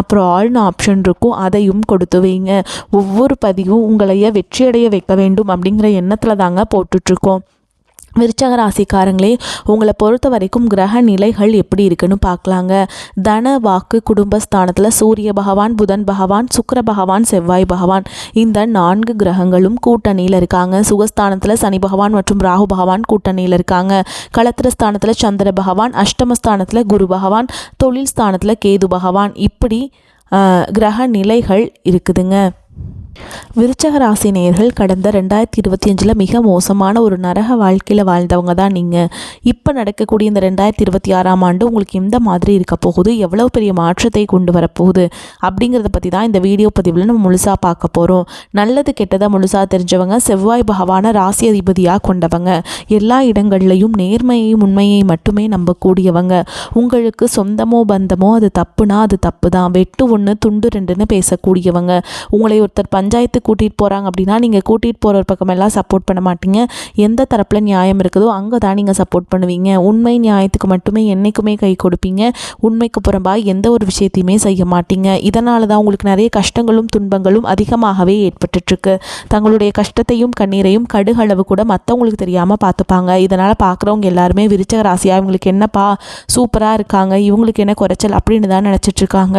அப்புறம் ஆல்னு ஆப்ஷன் இருக்கும் அதையும் கொடுத்து வைங்க. ஒவ்வொரு பதிவும் உங்களைய வெற்றியடைய வைக்க வேண்டும் அப்படிங்கிற எண்ணத்தில் தாங்க போட்டுட்ருக்கோம் விருச்சக ராசிக்காரங்களே உங்களை பொறுத்த வரைக்கும் கிரக நிலைகள் எப்படி இருக்குன்னு பார்க்கலாங்க. தன வாக்கு குடும்பஸ்தானத்தில் சூரிய பகவான் புதன் பகவான் சுக்கர பகவான் செவ்வாய் பகவான் இந்த நான்கு கிரகங்களும் கூட்டணியில் இருக்காங்க. சுகஸ்தானத்தில் சனி பகவான் மற்றும் ராகு பகவான் கூட்டணியில் இருக்காங்க. களத்திரஸ்தானத்தில் சந்திர பகவான் அஷ்டமஸ்தானத்தில் குரு பகவான் தொழில் ஸ்தானத்தில் கேது பகவான். இப்படி கிரக நிலைகள் இருக்குதுங்க. விருச்சக ராசி நேர்கள் கடந்த ரெண்டாயிரத்தி இருபத்தி அஞ்சில் மிக மோசமான ஒரு நரக வாழ்க்கையில் வாழ்ந்தவங்க தான் நீங்கள் இப்போ நடக்கக்கூடிய இந்த ரெண்டாயிரத்தி இருபத்தி ஆறாம் ஆண்டு உங்களுக்கு எந்த மாதிரி இருக்க போகுது எவ்வளோ பெரிய மாற்றத்தை கொண்டு வரப்போகுது அப்படிங்கிறத பற்றி தான் இந்த வீடியோ பதிவில் நம்ம முழுசாக பார்க்க போகிறோம் நல்லது கெட்டதை முழுசாக தெரிஞ்சவங்க செவ்வாய் பகவான ராசி அதிபதியாக கொண்டவங்க எல்லா இடங்கள்லையும் நேர்மையையும் உண்மையை மட்டுமே நம்பக்கூடியவங்க. உங்களுக்கு சொந்தமோ பந்தமோ அது தப்புனா அது தப்பு தான் வெட்டு ஒன்று துண்டு ரெண்டுன்னு பேசக்கூடியவங்க. உங்களை ஒருத்தர் பஞ்சாயத்து கூட்டிகிட்டு போகிறாங்க அப்படின்னா நீங்கள் கூட்டிகிட்டு போகிற பக்கமெல்லாம் சப்போர்ட் பண்ண மாட்டீங்க. எந்த தரப்பில் நியாயம் இருக்குதோ அங்கே தான் நீங்கள் சப்போர்ட் பண்ணுவீங்க. உண்மை நியாயத்துக்கு மட்டுமே என்றைக்குமே கை கொடுப்பீங்க. உண்மைக்கு புறம்பா எந்த ஒரு விஷயத்தையுமே செய்ய மாட்டீங்க. இதனால தான் உங்களுக்கு நிறைய கஷ்டங்களும் துன்பங்களும் அதிகமாகவே ஏற்பட்டுட்ருக்கு. தங்களுடைய கஷ்டத்தையும் கண்ணீரையும் கடுகளவு கூட மற்றவங்களுக்கு தெரியாமல் பார்த்துப்பாங்க. இதனால் பார்க்குறவங்க எல்லாருமே விருச்சக ராசியாக இவங்களுக்கு என்னப்பா சூப்பராக இருக்காங்க. இவங்களுக்கு என்ன குறைச்சல் அப்படின்னு தான் நினச்சிட்ருக்காங்க.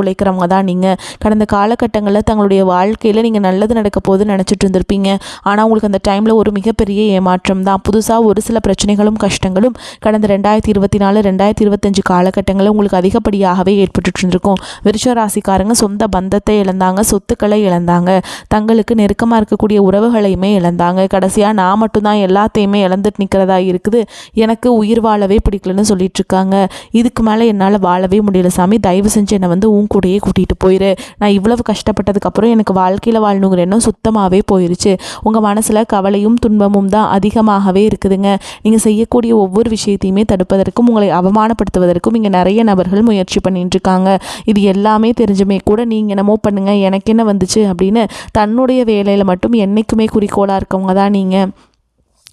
உழைக்கிறவங்க தான் நீங்கள் கடந்த காலகட்டங்களில் தங்களுடைய வாழ்க்கையில் நீங்கள் நல்லது நடக்க போது நினச்சிட்டு இருந்திருப்பீங்க. ஆனால் உங்களுக்கு அந்த டைமில் ஒரு மிகப்பெரிய ஏமாற்றம் தான். புதுசாக ஒரு சில பிரச்சனைகளும் கஷ்டங்களும் கடந்த ரெண்டாயிரத்தி இருபத்தி நாலு ரெண்டாயிரத்தி இருபத்தஞ்சு காலகட்டங்களில் உங்களுக்கு அதிகப்படியாகவே ஏற்பட்டு இருந்திருக்கும். விருஷ ராசிக்காரங்க சொந்த பந்தத்தை இழந்தாங்க சொத்துக்களை இழந்தாங்க. தங்களுக்கு நெருக்கமாக இருக்கக்கூடிய உறவுகளையுமே இழந்தாங்க. கடைசியாக நான் மட்டும்தான் எல்லாத்தையுமே இழந்துட்டு நிற்கிறதா இருக்குது. எனக்கு உயிர் வாழவே பிடிக்கலன்னு சொல்லிட்டு இருக்காங்க. இதுக்கு மேலே என்னால் வாழவே முடியல சாமி. தயவு செஞ்சு என்னை வந்து உன் கூடயே கூட்டிகிட்டு போயிரு. நான் இவ்வளவு கஷ்டப்பட்டதுக்கப்புறம் எனக்கு வாழ்க்கையில் வாழணுங்கிற எண்ணம் சுத்தமாகவே போயிருச்சு. உங்கள் மனசில் கவலையும் துன்பமும் தான் அதிகமாகவே இருக்குதுங்க. நீங்கள் செய்யக்கூடிய ஒவ்வொரு விஷயத்தையுமே தடுப்பதற்கும் உங்களை அவமானப்படுத்துவதற்கும் இங்கே நிறைய நபர்கள் முயற்சி பண்ணிட்டு இருக்காங்க. இது எல்லாமே தெரிஞ்சுமே கூட நீங்கள் என்னமோ பண்ணுங்கள் எனக்கு என்ன வந்துச்சு அப்படின்னு தன்னுடைய வேலையில் மட்டும் என்றைக்குமே குறிக்கோளாக இருக்கவங்க தான் நீங்கள்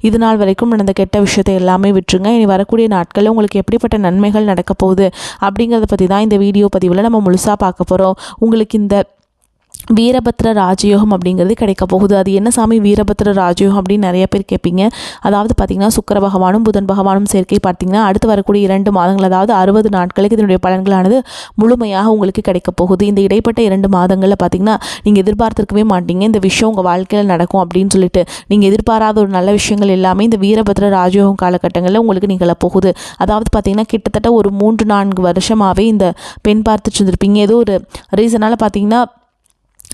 இது நாள் வரைக்கும் நடந்த கெட்ட விஷயத்தை எல்லாமே விட்டுருங்க. இனி வரக்கூடிய நாட்களில் உங்களுக்கு எப்படிப்பட்ட நன்மைகள் நடக்க போகுது அப்படிங்கிறத பற்றி தான் இந்த வீடியோ பதிவில் நம்ம முழுசாக பார்க்க போகிறோம் உங்களுக்கு இந்த வீரபத்ர ராஜயோகம் அப்படிங்கிறது கிடைக்க போகுது. அது என்ன சாமி? வீரபத்ர ராஜயோகம் அப்படின்னு நிறைய பேர் கேட்பீங்க. அதாவது பார்த்திங்கன்னா சுக்கர பகவானும் புதன் பகவானும் சேர்க்கை பார்த்திங்கன்னா அடுத்து வரக்கூடிய இரண்டு மாதங்கள் அதாவது அறுபது நாட்களுக்கு இதனுடைய பலன்களானது முழுமையாக உங்களுக்கு கிடைக்க போகுது. இந்த இடைப்பட்ட இரண்டு மாதங்களில் பார்த்திங்கன்னா நீங்கள் எதிர்பார்த்துருக்கவே மாட்டீங்க. இந்த விஷயம் உங்கள் வாழ்க்கையில் நடக்கும் அப்படின்னு சொல்லிட்டு நீங்கள் எதிர்பாராத ஒரு நல்ல விஷயங்கள் எல்லாமே இந்த வீரபத்ர ராஜயோகம் காலகட்டங்களில் உங்களுக்கு நிகழப்போகுது அதாவது பார்த்திங்கன்னா கிட்டத்தட்ட ஒரு மூன்று நான்கு வருஷமாகவே இந்த பெண் பார்த்துட்டு இருந்திருப்பீங்க. ஏதோ ஒரு ரீசனால் பார்த்திங்கன்னா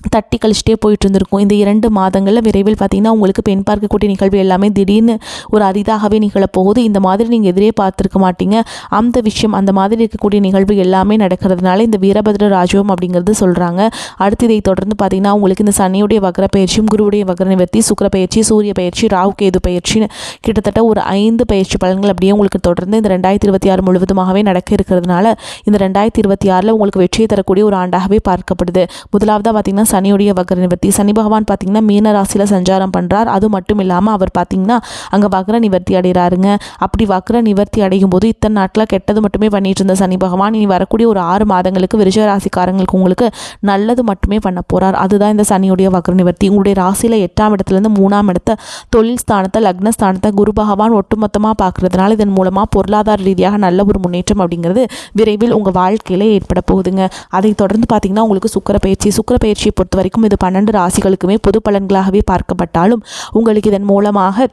தட்டி கழிச்சிட்டே போயிட்டு இருந்திருக்கும் இந்த இரண்டு மாதங்களில் விரைவில் பார்த்திங்கன்னா உங்களுக்கு பெண் பார்க்கக்கூடிய நிகழ்வு எல்லாமே திடீர்னு ஒரு அரிதாகவே நிகழப்போகுது. இந்த மாதிரி நீங்கள் எதிரே பார்த்துருக்க மாட்டீங்க. அந்த விஷயம் அந்த மாதிரி இருக்கக்கூடிய நிகழ்வு எல்லாமே நடக்கிறதுனால இந்த வீரபத்ர ராஜுவம் அப்படிங்கிறது சொல்கிறாங்க அடுத்து இதை தொடர்ந்து பார்த்திங்கன்னா உங்களுக்கு இந்த சனியுடைய வக்ர பயிற்சியும் குருவுடைய வக்ர நிவர்த்தி சுக்கர பயிற்சி சூரிய பயிற்சி ராகு கேது பயிற்சின்னு கிட்டத்தட்ட ஒரு ஐந்து பயிற்சி பலன்கள் அப்படியே உங்களுக்கு தொடர்ந்து இந்த ரெண்டாயிரத்தி இருபத்தி ஆறு முழுவதுமாகவே நடக்க இருக்கிறதுனால இந்த ரெண்டாயிரத்தி இருபத்தி ஆறில் உங்களுக்கு வெற்றியை தரக்கூடிய ஒரு ஆண்டாகவே பார்க்கப்படுது. முதலாவதாக பார்த்திங்கன்னா சனியுடைய வக்ர நிவர்த்தி சனி பகவான் பார்த்திங்கன்னா மீன ராசியில் சஞ்சாரம் பண்ணுறார் அது மட்டும் இல்லாமல் அவர் பார்த்திங்கன்னா அங்கே வக்ர நிவர்த்தி அடைகிறாருங்க. அப்படி வக்ர நிவர்த்தி அடையும் போது இத்தனை நாட்டில் கெட்டது மட்டுமே பண்ணிட்டு இருந்த சனி பகவான் இனி வரக்கூடிய ஒரு ஆறு மாதங்களுக்கு விருஷ ராசிக்காரங்களுக்கு உங்களுக்கு நல்லது மட்டுமே பண்ண போகிறார் அதுதான் இந்த சனியுடைய வக்ர நிவர்த்தி உங்களுடைய ராசியில் எட்டாம் இடத்துலேருந்து மூணாம் இடத்த தொழில் ஸ்தானத்தை லக்ன ஸ்தானத்தை குரு பகவான் ஒட்டுமொத்தமாக பார்க்குறதுனால இதன் மூலமாக பொருளாதார ரீதியாக நல்ல ஒரு முன்னேற்றம் அப்படிங்கிறது விரைவில் உங்கள் வாழ்க்கையில் ஏற்பட போகுதுங்க. அதை தொடர்ந்து பார்த்திங்கன்னா உங்களுக்கு சுக்கர பயிற்சி சுக்கர பயிற்சியை பொறுத்த வரைக்கும் இது பன்னெண்டு ராசிகளுக்குமே பொது பலன்களாகவே பார்க்கப்பட்டாலும் உங்களுக்கு இதன் மூலமாக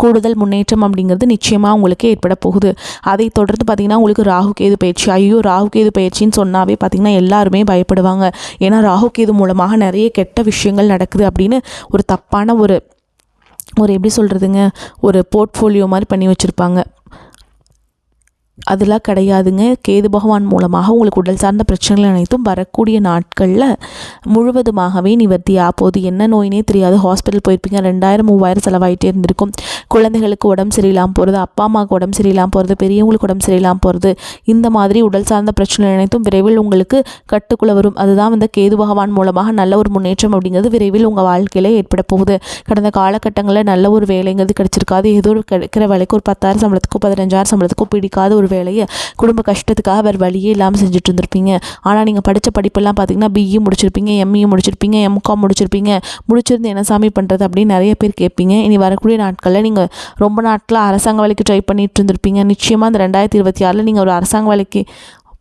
கூடுதல் முன்னேற்றம் அப்படிங்கிறது நிச்சயமாக உங்களுக்கு ஏற்பட போகுது. அதை தொடர்ந்து பார்த்திங்கன்னா உங்களுக்கு ராகு கேது பயிற்சி ஐயோ ராகு கேது பயிற்சின்னு சொன்னாவே பார்த்திங்கன்னா எல்லாருமே பயப்படுவாங்க. ஏன்னா ராகு கேது மூலமாக நிறைய கெட்ட விஷயங்கள் நடக்குது அப்படின்னு ஒரு தப்பான ஒரு ஒரு எப்படி சொல்கிறதுங்க ஒரு போர்ட்ஃபோலியோ மாதிரி பண்ணி வச்சுருப்பாங்க. அதெல்லாம் கிடையாதுங்க. கேது பகவான் மூலமாக உங்களுக்கு உடல் சார்ந்த பிரச்சனைகள் அனைத்தும் வரக்கூடிய நாட்களில் முழுவதுமாகவே நிவர்த்தி. ஆப்போது என்ன நோயினே தெரியாது. ஹாஸ்பிட்டல் போயிருப்பீங்க. ரெண்டாயிரம் மூவாயிரம் செலவாயிட்டே இருந்திருக்கும். குழந்தைகளுக்கு உடம்பு சரியில்லாமல் போகிறது அப்பா அம்மாவுக்கு உடம்பு சரியில்லாமல் போகிறது பெரியவங்களுக்கு உடம்பு சரியில்லாமல் போகிறது இந்த மாதிரி உடல் சார்ந்த பிரச்சனைகள் அனைத்தும் விரைவில் உங்களுக்கு கட்டுக்குள்ள வரும். அதுதான் வந்து கேது பகவான் மூலமாக நல்ல ஒரு முன்னேற்றம் அப்படிங்கிறது விரைவில் உங்கள் வாழ்க்கையில் ஏற்பட போகுது. கடந்த காலகட்டங்களில் நல்ல ஒரு வேலைங்கிறது கிடச்சிருக்காது. ஏதோ ஒரு கிடைக்கிற வேலைக்கு ஒரு பத்தாயிரம் சம்பளத்துக்கோ பதினஞ்சாயிரம் சம்பளத்துக்கோ பிடிக்காத ஒரு வேலையை குடும்ப கஷ்டத்துக்காக வேறு வழியே இல்லாமல் செஞ்சுட்டு இருந்திருப்பீங்க. ஆனால் நீங்கள் படித்த படிப்பெல்லாம் பார்த்தீங்கன்னா பிஇ முடிச்சிருப்பீங்க எம்இ முடிச்சிருப்பீங்க எம்காம் முடிச்சிருப்பீங்க. முடிச்சிருந்து என்ன சாமி பண்ணுறது அப்படின்னு நிறைய பேர் கேட்பீங்க. இனி வரக்கூடிய நாட்களில் நீங்கள் ரொம்ப நாட்களாக அரசாங்க வேலைக்கு ட்ரை பண்ணிட்டு இருந்திருப்பீங்க. நிச்சயமாக இந்த ரெண்டாயிரத்தி இருபத்தி ஆறில் நீங்கள் ஒரு அரசாங்க வேலைக்கு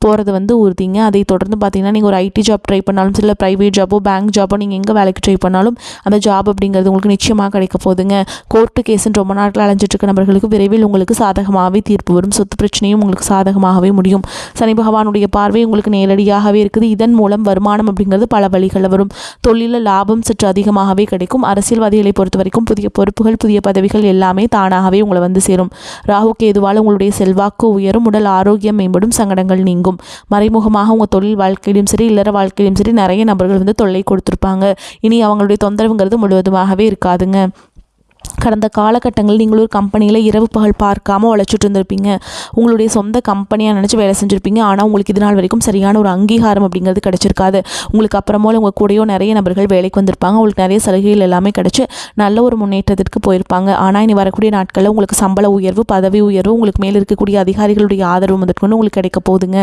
போகிறது வந்து உறுதிங்க. அதை தொடர்ந்து பார்த்தீங்கன்னா நீங்கள் ஒரு ஐடி ஜாப் ட்ரை பண்ணாலும் சரி இல்லை ப்ரைவேட் ஜாபோ பேங்க் ஜாபோ நீங்கள் எங்கே வேலைக்கு ட்ரை பண்ணாலும் அந்த ஜாப் அப்படிங்கிறது உங்களுக்கு நிச்சயமாக கிடைக்க போதுங்க கோர்ட்டு கேஸுன்னு ரொம்ப நாட்கள் அலைஞ்சிட்டு இருக்க நபர்களுக்கு விரைவில் உங்களுக்கு சாதகமாகவே தீர்ப்பு வரும். சொத்து பிரச்சனையும் உங்களுக்கு சாதகமாகவே முடியும். சனி பகவானுடைய பார்வை உங்களுக்கு நேரடியாகவே இருக்குது. இதன் மூலம் வருமானம் அப்படிங்கிறது பல வழிகளில் வரும். தொழிலில் லாபம் சற்று அதிகமாகவே கிடைக்கும். அரசியல்வாதிகளை பொறுத்த வரைக்கும் புதிய பொறுப்புகள் புதிய பதவிகள் எல்லாமே தானாகவே உங்களை வந்து சேரும். ராகு கேதுவால் உங்களுடைய செல்வாக்கு உயரும். உடல் ஆரோக்கியம் மேம்படும். சங்கடங்கள் நீங்கும். மறைமுகமாக உங்கள் தொழில் வாழ்க்கையிலும் சரி இல்லற வாழ்க்கையிலும் சரி நிறைய நபர்கள் வந்து தொல்லை கொடுத்துருப்பாங்க. இனி அவங்களுடைய தொந்தரவுங்கிறது முழுவதுமாகவே இருக்காதுங்க. கடந்த காலகட்டங்களில் நீங்கள் ஒரு கம்பெனியில் இரவு பகல் பார்க்காம உழைச்சிட்டு இருந்திருப்பீங்க. உங்களுடைய சொந்த கம்பெனியாக நினச்சி வேலை செஞ்சுருப்பீங்க. ஆனால் உங்களுக்கு இது நாள் வரைக்கும் சரியான ஒரு அங்கீகாரம் அப்படிங்கிறது கிடச்சிருக்காது. உங்களுக்கு அப்புறமோ உங்கள் கூடயோ நிறைய நபர்கள் வேலைக்கு வந்திருப்பாங்க. உங்களுக்கு நிறைய சலுகைகள் எல்லாமே கிடச்சி நல்ல ஒரு முன்னேற்றத்திற்கு போயிருப்பாங்க. ஆனால் இனி வரக்கூடிய நாட்களில் உங்களுக்கு சம்பள உயர்வு பதவி உயர்வு உங்களுக்கு மேலே இருக்கக்கூடிய அதிகாரிகளுடைய ஆதரவு முதற்கொண்டு உங்களுக்கு கிடைக்க போகுதுங்க.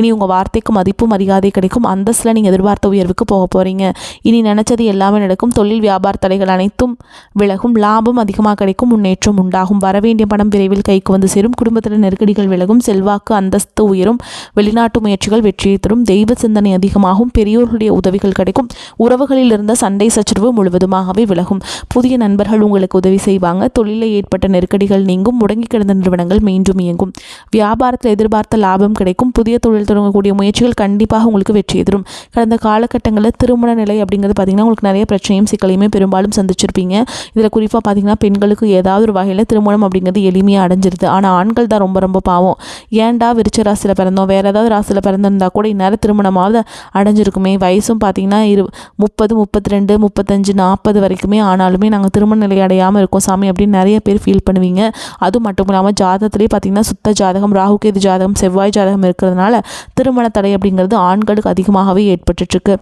இனி உங்கள் வார்த்தைக்கு மதிப்பு மரியாதை கிடைக்கும். அந்தஸ்தில் நீங்கள் எதிர்பார்த்த உயர்வுக்கு போக போகிறீங்க இனி நினச்சது எல்லாமே நடக்கும். தொழில் வியாபார தடைகள் அனைத்தும் விலகும். லாபம் அதிகமாக கிடைக்கும் முன்னேற்றம் உண்டாகும். வரவேண்டிய பணம் விரைவில் கைக்கு வந்து சேரும். குடும்பத்தில் நெருக்கடிகள் விலகும். செல்வாக்கு அந்தஸ்து உயரும். வெளிநாட்டு முயற்சிகள் வெற்றியை தரும். தெய்வ சிந்தனை அதிகமாகும். பெரியோர்களுடைய உதவிகள் கிடைக்கும். உறவுகளில் இருந்த சண்டை சச்சரவு முழுவதுமாகவே விலகும். புதிய நண்பர்கள் உங்களுக்கு உதவி செய்வாங்க. தொழிலில் ஏற்பட்ட நெருக்கடிகள் நீங்கும். முடங்கி கிடந்த நிறுவனங்கள் மீண்டும் இயங்கும். வியாபாரத்தில் எதிர்பார்த்த லாபம் கிடைக்கும். புதிய தொழில் தொடங்கக்கூடிய முயற்சிகள் கண்டிப்பாக உங்களுக்கு வெற்றி தரும். கடந்த காலகட்டங்களில் திருமண நிலை அப்படிங்கிறது பார்த்திங்கன்னா உங்களுக்கு நிறைய பிரச்சனையும் சிக்கலையுமே பெரும்பாலும் சந்திச்சிருப்பீங்க. இதில் குறிப்பாக பார்த்திங்கன்னா பெண்களுக்கு ஏதாவது ஒரு வகையில் திருமணம் அப்படிங்கிறது எளிமையாக அடைஞ்சிருது. ஆனால் ஆண்கள் தான் ரொம்ப ரொம்ப பாவம். ஏன்டா விருச்ச ராசியில் பிறந்தோம்? வேறு ஏதாவது ராசியில் பிறந்திருந்தா கூட இந்நேரம் திருமணமாவது அடைஞ்சிருக்குமே. வயசும் பார்த்திங்கன்னா இரு முப்பது முப்பத்தி ரெண்டு முப்பத்தஞ்சு நாற்பது வரைக்குமே ஆனாலுமே நாங்கள் திருமண நிலை அடையாமல் இருக்கோம். சாமி அப்படின்னு நிறைய பேர் ஃபீல் பண்ணுவீங்க. அது மட்டும் இல்லாமல் ஜாதகத்துலேயே பார்த்திங்கன்னா சுத்த ஜாதகம் ராகுகேது ஜாதகம் செவ்வாய் ஜாதகம் இருக்கிறதுனால திருமண தடை அப்படிங்கிறது ஆண்களுக்கு அதிகமாகவே ஏற்பட்டுட்ருக்கு.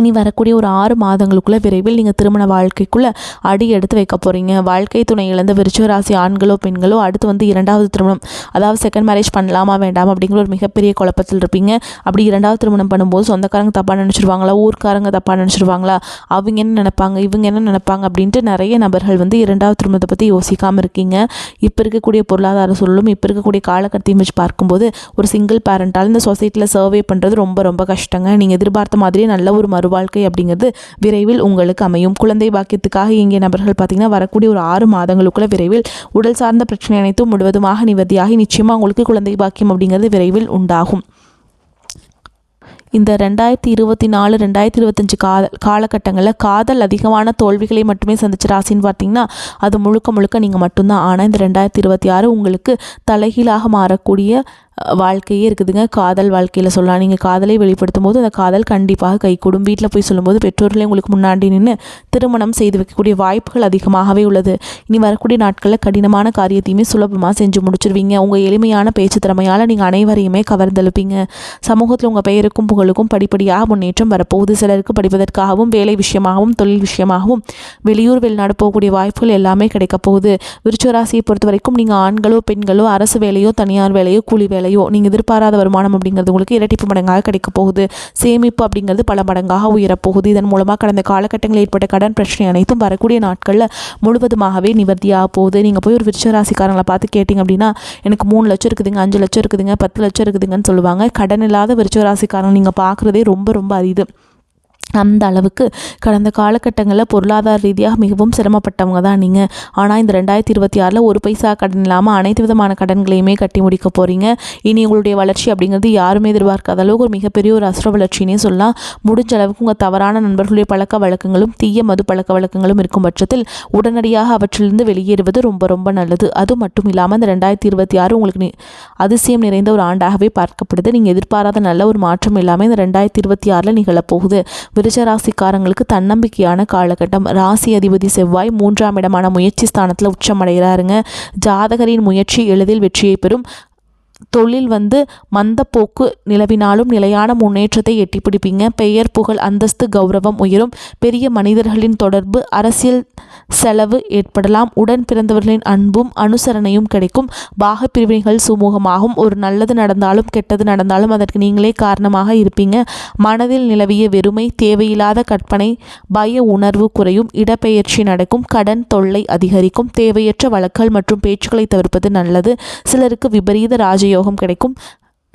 இனி வரக்கூடிய ஒரு ஆறு மாதங்களுக்குள்ள விரைவில் நீங்கள் திருமண வாழ்க்கைக்குள்ளே அடி எடுத்து வைக்க போகிறீங்க வாழ்க்கை துணை இழந்த விருச்சராசி ஆண்களோ பெண்களோ அடுத்து வந்து இரண்டாவது திருமணம் அதாவது செகண்ட் மேரேஜ் பண்ணலாமா வேண்டாம் அப்படிங்கிற ஒரு மிகப்பெரிய குழப்பத்தில் இருப்பீங்க. அப்படி இரண்டாவது திருமணம் பண்ணும்போது சொந்தக்காரங்க தப்பாக நினச்சிருவாங்களா ஊர்க்காரங்க தப்பாக நினச்சிருவாங்களா அவங்க என்ன நினைப்பாங்க இவங்க என்ன நினைப்பாங்க அப்படின்ட்டு நிறைய நபர்கள் வந்து இரண்டாவது திருமணத்தை பற்றி யோசிக்காமல் இருக்கீங்க. இப்போ இருக்கக்கூடிய பொருளாதார சூழலும் இப்போ இருக்கக்கூடிய காலகட்டத்தையும் வச்சு பார்க்கும்போது ஒரு சிங்கிள் பேரண்ட்டால் இந்த சொசைட்டியில் சர்வே பண்ணுறது ரொம்ப ரொம்ப கஷ்டங்க. நீங்கள் எதிர்பார்த்த மாதிரியே நல்ல ஒரு மறுவாழ்க்கை அப்படிங்கிறது விரைவில் உங்களுக்கு அமையும். குழந்தை பாக்கியத்துக்காக இங்கே நபர்கள் பார்த்தீங்கன்னா வரக்கூடிய ஒரு ஆறு மாதங்களுக்குள்ள விரைவில் உடல் சார்ந்த பிரச்சனை அனைத்தும் முழுவதுமாக நிவர்த்தியாகி நிச்சயமாக உங்களுக்கு குழந்தை பாக்கியம் அப்படிங்கிறது விரைவில் உண்டாகும். இந்த ரெண்டாயிரத்தி இருபத்தி நாலு ரெண்டாயிரத்தி இருபத்தஞ்சு கால காலகட்டங்களில் காதல் அதிகமான தோல்விகளை மட்டுமே சந்திச்ச ராசின்னு பார்த்தீங்கன்னா அது முழுக்க முழுக்க நீங்கள் மட்டும்தான். ஆனால் இந்த ரெண்டாயிரத்தி இருபத்தி ஆறு உங்களுக்கு தலைகீழாக மாறக்கூடிய வாழ்க்கையே இருக்குதுங்க. காதல் வாழ்க்கையில் சொல்லலாம். நீங்கள் காதலை வெளிப்படுத்தும் போது அந்த காதல் கண்டிப்பாக கைகூடும் வீட்டில் போய் சொல்லும்போது பெற்றோர்களே உங்களுக்கு முன்னாடி நின்று திருமணம் செய்து வைக்கக்கூடிய வாய்ப்புகள் அதிகமாகவே உள்ளது. இனி வரக்கூடிய நாட்களில் கடினமான காரியத்தையுமே சுலபமாக செஞ்சு முடிச்சிருவீங்க. உங்கள் எளிமையான பேச்சு திறமையால் நீங்கள் அனைவரையுமே கவர்ந்தெழுப்பீங்க. சமூகத்தில் உங்கள் பெயருக்கும் புகழ் புகழுக்கும் படிப்படியாக முன்னேற்றம் வரப்போகுது. சிலருக்கு படிப்பதற்காகவும் வேலை விஷயமாகவும் தொழில் விஷயமாகவும் வெளியூர் வெளிநாடு போகக்கூடிய வாய்ப்புகள் எல்லாமே கிடைக்கப் போகுது. விருச்சராசியை பொறுத்த வரைக்கும் நீங்கள் ஆண்களோ பெண்களோ அரசு வேலையோ தனியார் வேலையோ கூலி வேலையோ நீங்கள் எதிர்பாராத வருமானம் அப்படிங்கிறது உங்களுக்கு இரட்டிப்பு மடங்காக கிடைக்க போகுது. சேமிப்பு அப்படிங்கிறது பல மடங்காக உயரப்போகுது இதன் மூலமாக கடந்த காலகட்டங்களில் ஏற்பட்ட கடன் பிரச்சனை அனைத்தும் வரக்கூடிய நாட்களில் முழுவதுமாகவே நிவர்த்தியாக போகுது. நீங்கள் போய் ஒரு விருச்சராசிக்காரங்களை பார்த்து கேட்டிங்க அப்படின்னா எனக்கு மூணு லட்சம் இருக்குதுங்க அஞ்சு லட்சம் இருக்குதுங்க பத்து லட்சம் இருக்குதுங்கன்னு சொல்லுவாங்க. கடன் இல்லாத விருச்சராசிக்காரங்க நீங்கள் பார்க்குறதே ரொம்ப ரொம்ப அரிது. அந்த அளவுக்கு கடந்த காலகட்டங்களில் பொருளாதார ரீதியாக மிகவும் சிரமப்பட்டவங்க தான் நீங்கள் ஆனால் இந்த ரெண்டாயிரத்தி இருபத்தி ஆறில் ஒரு பைசா கடன் இல்லாமல் அனைத்து விதமான கடன்களையுமே கட்டி முடிக்க போகிறீங்க இனி உங்களுடைய வளர்ச்சி அப்படிங்கிறது யாருமே எதிர்பார்க்காத அளவுக்கு ஒரு மிகப்பெரிய ஒரு அசுர வளர்ச்சினே சொல்லலாம். முடிஞ்ச அளவுக்கு உங்கள் தவறான நண்பர்களுடைய பழக்க வழக்கங்களும் தீய மது பழக்க வழக்கங்களும் இருக்கும் பட்சத்தில் உடனடியாக அவற்றிலிருந்து வெளியேறுவது ரொம்ப ரொம்ப நல்லது. அது மட்டும் இல்லாமல் இந்த ரெண்டாயிரத்தி இருபத்தி ஆறு உங்களுக்கு நி- அதிசயம் நிறைந்த ஒரு ஆண்டாகவே பார்க்கப்படுது. நீங்கள் எதிர்பாராத நல்ல ஒரு மாற்றம் எல்லாமே இந்த ரெண்டாயிரத்தி இருபத்தி ஆறில் நிகழப்போகுது. விருச்ச ராசிக்காரங்களுக்கு தன்னம்பிக்கையான காலகட்டம். ராசி அதிபதி செவ்வாய் மூன்றாம் இடமான முயற்சி ஸ்தானத்தில் உச்சமடைகிறாருங்க ஜாதகரின் முயற்சி எளிதில் வெற்றியை பெறும். தொழில் வந்து மந்தப்போக்கு நிலவினாலும் நிலையான முன்னேற்றத்தை எட்டி பிடிப்பீங்க பெயர் புகழ் அந்தஸ்து கௌரவம் உயரும். பெரிய மனிதர்களின் தொடர்பு அரசியல் செலவு ஏற்படலாம். உடன் பிறந்தவர்களின் அன்பும் அனுசரணையும் கிடைக்கும். பாக பிரிவினைகள் சுமூகமாகும். ஒரு நல்லது நடந்தாலும் கெட்டது நடந்தாலும் அதற்கு நீங்களே காரணமாக இருப்பீங்க. மனதில் நிலவிய வெறுமை தேவையில்லாத கற்பனை பய உணர்வு குறையும். இடப்பெயர்ச்சி நடக்கும். கடன் தொல்லை அதிகரிக்கும். தேவையற்ற வழக்குகள் மற்றும் பேச்சுக்களை தவிர்ப்பது நல்லது. சிலருக்கு விபரீத ராஜயோகம் கிடைக்கும்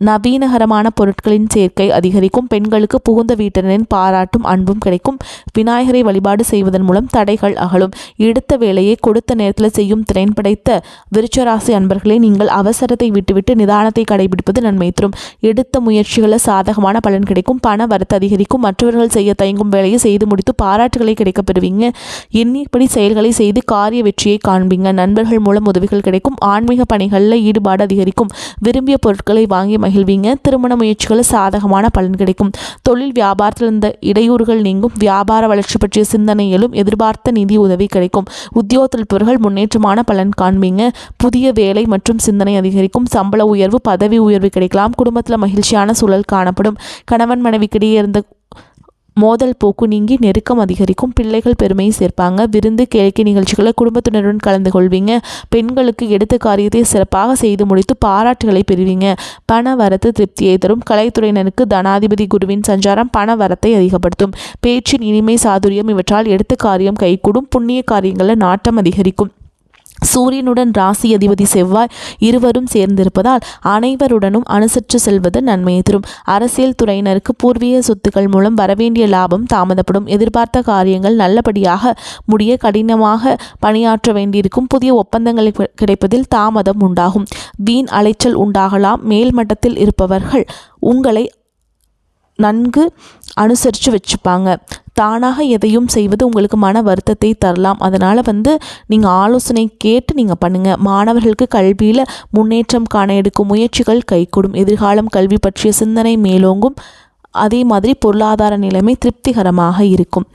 நவீனகரமான பொருட்களின் சேர்க்கை அதிகரிக்கும் பெண்களுக்கு புகுந்த வீட்டினரின் பாராட்டும் அன்பும் கிடைக்கும். விநாயகரை வழிபாடு செய்வதன் மூலம் தடைகள் அகலும். எடுத்த வேலையை கொடுத்த நேரத்தில் செய்யும் திறன் படைத்த விருச்சராசி அன்பர்களே நீங்கள் அவசரத்தை விட்டுவிட்டு நிதானத்தை கடைபிடிப்பது நன்மை தரும். எடுத்த முயற்சிகளில் சாதகமான பலன் கிடைக்கும். பண வரத்து அதிகரிக்கும். மற்றவர்கள் செய்ய தயங்கும் வேலையை செய்து முடித்து பாராட்டுகளை கிடைக்கப் பெறுவீங்க. எண்ணிப்படி செயல்களை செய்து காரிய வெற்றியை காண்பீங்க. நண்பர்கள் மூலம் உதவிகள் கிடைக்கும். ஆன்மீக பணிகளில் ஈடுபாடு அதிகரிக்கும். விரும்பிய பொருட்களை வாங்கி மகிழ்வீங்க. திருமண முயற்சிகளில் சாதகமான பலன் கிடைக்கும். தொழில் வியாபாரத்தில் இருந்த இடையூறுகள் நீங்கும். வியாபார வளர்ச்சி பற்றிய சிந்தனையிலும் எதிர்பார்த்த நிதி உதவி கிடைக்கும். உத்தியோகத்தில் இருப்பவர்கள் முன்னேற்றமான பலன் காண்பீங்க. புதிய வேலை மற்றும் சிந்தனை அதிகரிக்கும். சம்பள உயர்வு பதவி உயர்வு கிடைக்கலாம். குடும்பத்தில் மகிழ்ச்சியான சூழல் காணப்படும். கணவன் மனைவிக்கிடையே இருந்த மோதல் போக்கு நீங்கி நெருக்கம் அதிகரிக்கும். பிள்ளைகள் பெருமையை சேர்ப்பாங்க. விருந்து கேளிக்கை நிகழ்ச்சிகளை குடும்பத்தினருடன் கலந்து கொள்வீங்க. பெண்களுக்கு எடுத்த காரியத்தை சிறப்பாக செய்து முடித்து பாராட்டுகளை பெறுவீங்க. பண வரத்து திருப்தியை தரும். கலைத்துறையினருக்கு தனாதிபதி குருவின் சஞ்சாரம் பண வரத்தை அதிகப்படுத்தும். பேச்சின் இனிமை சாதுரியம் இவற்றால் எடுத்த காரியம் கைகூடும். புண்ணிய காரியங்களில் நாட்டம் அதிகரிக்கும். சூரியனுடன் ராசி அதிபதி செவ்வாய் இருவரும் சேர்ந்திருப்பதால் அனைவருடனும் அனுசரித்து செல்வது நன்மையை தரும். அரசியல் துறையினருக்கு பூர்வீக சொத்துக்கள் மூலம் வரவேண்டிய லாபம் தாமதப்படும். எதிர்பார்த்த காரியங்கள் நல்லபடியாக முடிய கடினமாக பணியாற்ற வேண்டியிருக்கும். புதிய ஒப்பந்தங்கள் கிடைப்பதில் தாமதம் உண்டாகும். வீண் அலைச்சல் உண்டாகலாம். மேல்மட்டத்தில் இருப்பவர்கள் உங்களை நன்கு அனுசரித்து வச்சுப்பாங்க. தானாக எதையும் செய்வது உங்களுக்கு மன வருத்தத்தை தரலாம். அதனால் வந்து நீங்கள் ஆலோசனை கேட்டு நீங்கள் பண்ணுங்கள் மாணவர்களுக்கு கல்வியில் முன்னேற்றம் காண எடுக்கும் முயற்சிகள் கைகூடும். எதிர்காலம் கல்வி பற்றிய சிந்தனை மேலோங்கும். அதே மாதிரி பொருளாதார நிலைமை திருப்திகரமாக இருக்கும்.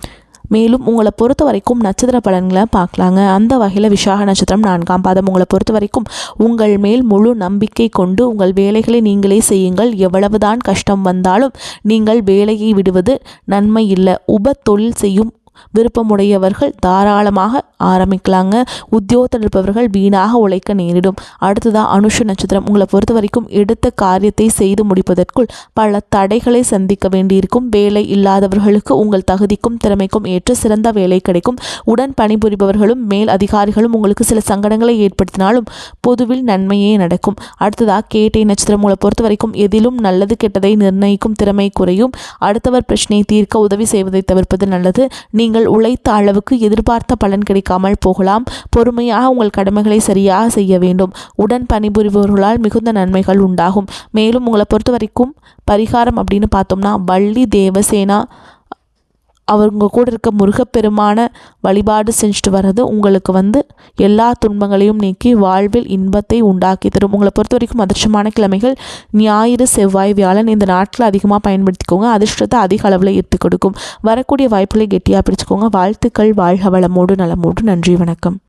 மேலும் உங்களை பொறுத்த வரைக்கும் நட்சத்திர பலன்களை பார்க்கலாங்க. அந்த வகையில் விசாக நட்சத்திரம் நான்காம் பாதம். உங்களை பொறுத்த வரைக்கும் உங்கள் மேல் முழு நம்பிக்கை கொண்டு உங்கள் வேலைகளை நீங்களே செய்யுங்கள். எவ்வளவுதான் கஷ்டம் வந்தாலும் நீங்கள் வேலையை விடுவது நன்மை இல்லை. உப தொழில் செய்யும் விருப்பமுடையவர்கள் தாராளமாக ஆரம்பிக்கலாங்க. உத்தியோகத்தில் இருப்பவர்கள் வீணாக உழைக்க நேரிடும். அடுத்ததாக அனுஷ நட்சத்திரம். உங்களை பொறுத்த வரைக்கும் எடுத்த காரியத்தை செய்து முடிப்பதற்குள் பல தடைகளை சந்திக்க வேண்டியிருக்கும். வேலை இல்லாதவர்களுக்கு உங்கள் தகுதிக்கும் திறமைக்கும் ஏற்ற சிறந்த வேலை கிடைக்கும். உடன் பணிபுரிபவர்களும் மேல் அதிகாரிகளும் உங்களுக்கு சில சங்கடங்களை ஏற்படுத்தினாலும் பொதுவில் நன்மையே நடக்கும். அடுத்ததாக கேட்டை நட்சத்திரம். உங்களை பொறுத்த வரைக்கும் எதிலும் நல்லது கெட்டதை நிர்ணயிக்கும் திறமை குறையும். அடுத்தவர் பிரச்சனையை தீர்க்க உதவி செய்வதை தவிர்ப்பது நல்லது. நீங்கள் உழைத்த அளவுக்கு எதிர்பார்த்த பலன் கிடைக்காமல் போகலாம். பொறுமையாக உங்கள் கடமைகளை சரியாக செய்ய வேண்டும். உடன் பணிபுரிபவர்களால் மிகுந்த நன்மைகள் உண்டாகும். மேலும் உங்களை பொறுத்த வரைக்கும் பரிகாரம் அப்படின்னு பார்த்தோம்னா வள்ளி தேவசேனா. அவங்க கூட இருக்க முருகப்பெருமான வழிபாடு செஞ்சுட்டு வர்றது உங்களுக்கு வந்து எல்லா துன்பங்களையும் நீக்கி வாழ்வில் இன்பத்தை உண்டாக்கி தரும். உங்களை பொறுத்த வரைக்கும் அதிர்ஷ்டமான கிழமைகள் ஞாயிறு செவ்வாய் வியாழன் இந்த நாட்களை அதிகமாக பயன்படுத்திக்கோங்க. அதிர்ஷ்டத்தை அதிக அளவில் ஈர்த்து கொடுக்கும். வரக்கூடிய வாய்ப்புகளை கெட்டியாக பிடிச்சிக்கோங்க. வாழ்த்துக்கள். வாழ்க வளமோடு நலமோடு. நன்றி வணக்கம்.